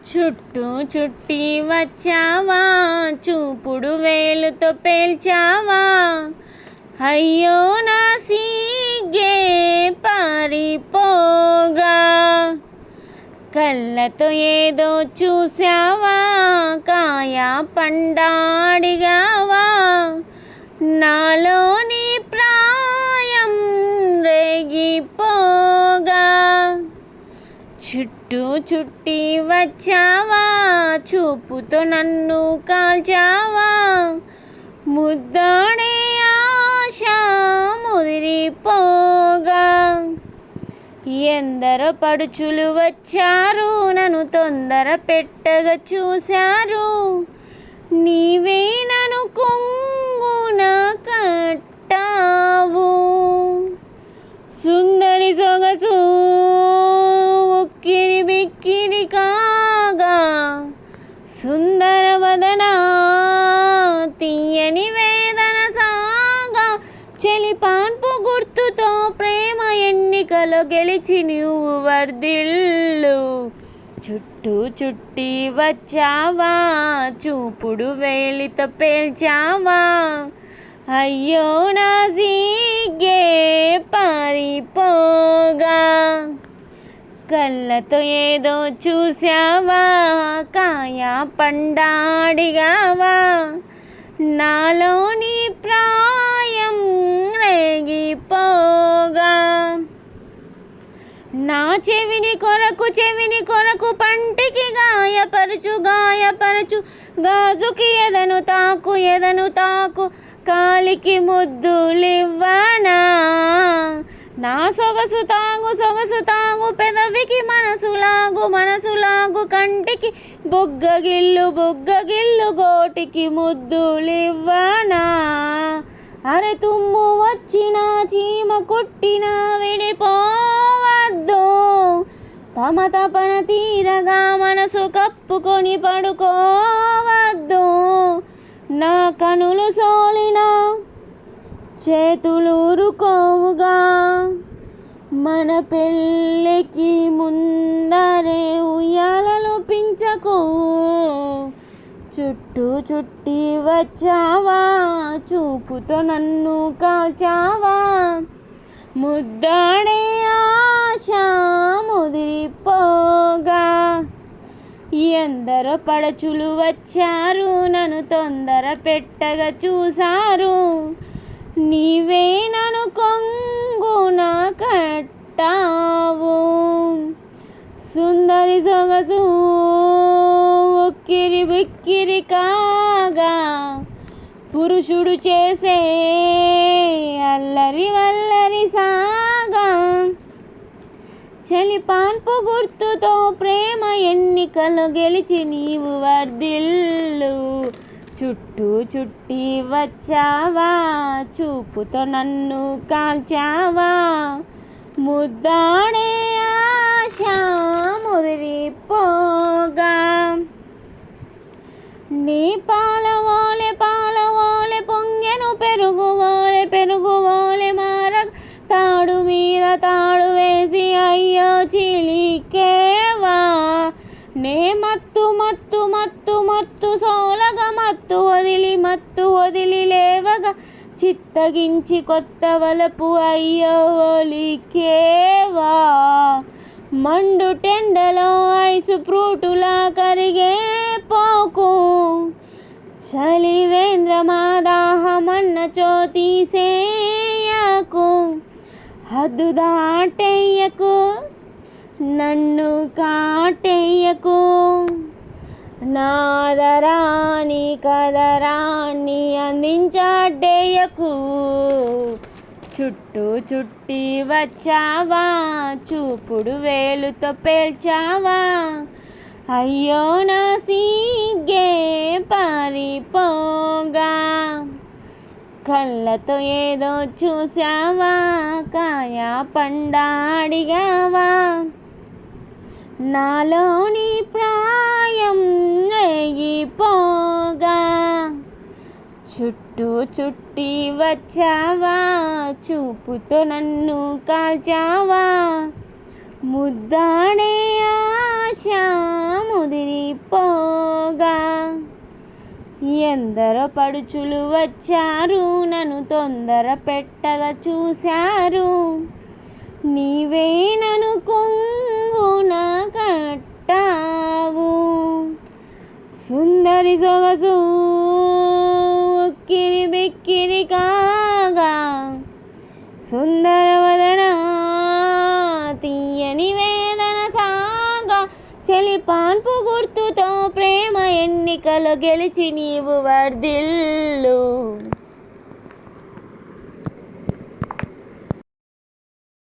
చుట్టూ చుట్టి వచ్చావా? చూపుడు వేలుతో పేల్చావా? అయ్యో నా సీగే పారిపోగా. కళ్ళతో ఏదో చూసావా కాయ పండాడిగావా? నా చుట్టూ చుట్టి వచ్చావా? చూపుతో నన్ను కాల్చావా? ముద్దాడే ఆశ ముదిరిపోగా ఎందరో పడుచులు వచ్చారు నన్ను తొందర పెట్టగా చూశారు. నీవే నన్ను కొంగున కట్టావు. ఉక్కిరి కాగా సుందర వదనా తీయని వేదన సాగా చెలిపాన్పు గుర్తుతో ప్రేమ ఎన్నికలో గెలిచి నువ్వు వర్దిల్లు చుట్టూ చుట్టి వచ్చావా? చూపుడు వేలిత పేల్చావా? అయ్యో నా జీగే పారిపోగా. కళ్ళతో ఏదో చూసావా కాయ పండాడిగావా? నాలోని ప్రాయం రేగిపోగా. నా చెవిని కొరకు చెవిని కొరకు పంటికి గాయపరచు గాయపరచు. గాజుకి ఎదను తాకు ఎదను తాకు. కాలికి ముద్దులివ్వనా? నా సొగసు తాగు సొగసు తాగు బుగ్గగిల్లు బుగ్గగిల్లు గోటికి ముద్దులివ్వనా? అరే తుమ్ము వచ్చిన చీమ కుట్టిన విడిపోవద్దు. తమ తపన తీరగా మనసు కప్పుకొని పడుకోవద్దు. నా కనులు సోలిన చేతులూరుకోవుగా మన పెళ్ళికి ముందరే పించకు చుట్టూ చుట్టి వచ్చావా? చూపుతో నన్ను కాల్చావా? ముద్దాడే ఆశ ముదిరిపోగా. ఎందరో పడచులు వచ్చారు నన్ను తొందర పెట్టగా చూశారు. నీవే నన్ను కొంగున కట్టావు. సుందరి సొగసు ఉక్కిరి బిక్కిరి కాగా పురుషుడు చేసే అల్లరి వల్లరి సాగా. చలి పాన్పు గుర్తుతో ప్రేమ ఎన్నికలు గెలిచి నీవు వర్దిల్లు చుట్టూ చుట్టి వచ్చావా? చూపుతో నన్ను కాల్చావా? ముద్దాడే ముదిరిపోగా నీ పాలవోలే పాలవోలే పొంగెను పెరుగువోలే పెరుగువోలే పెరుగు మారగ తాడు మీద తాడు వేసి అయ్యో చిలికేవా. నే మత్తు మత్తు మత్తు మత్తు సోలగా మత్తు వదిలి మత్తు వదిలి లేవగా చిత్తగించి కొత్త వలపు అయ్యో ఒలికే మండు టెండలో ఐసు ఫ్రూటులా కరిగే పోకు. చలివేంద్ర మాదాహమన్న చోతీసేయకు హద్దు దాటేయకు నన్ను కాటేయకు. నాదరాని కదరాన్ని అందించాడేయకు చుట్టూ చుట్టూ వచ్చావా? చూపుడు వేలుతో పేల్చావా? అయ్యో నా సీగే పారిపోగా. కళ్ళతో ఏదో చూసావా కాయ పండాడిగావా? నాలోని ప్రాయం రేగిపోగా. చుట్టూ చుట్టి వచ్చావా? చూపుతో నన్ను కాల్చావా? ముద్దాడే ఆశ ముదిరిపోగా. ఎందరో పడుచులు వచ్చారు నన్ను తొందర పెట్టగా చూశారు. నీవే నన్ను కొంగున కట్టావు. సుందరి సొగసు సుందరవదన తీయని వేదన సాగా చెలి పాన్పు గుర్తుతో ప్రేమ ఎన్నికలు గెలిచి నీవు వర్ధిల్లు.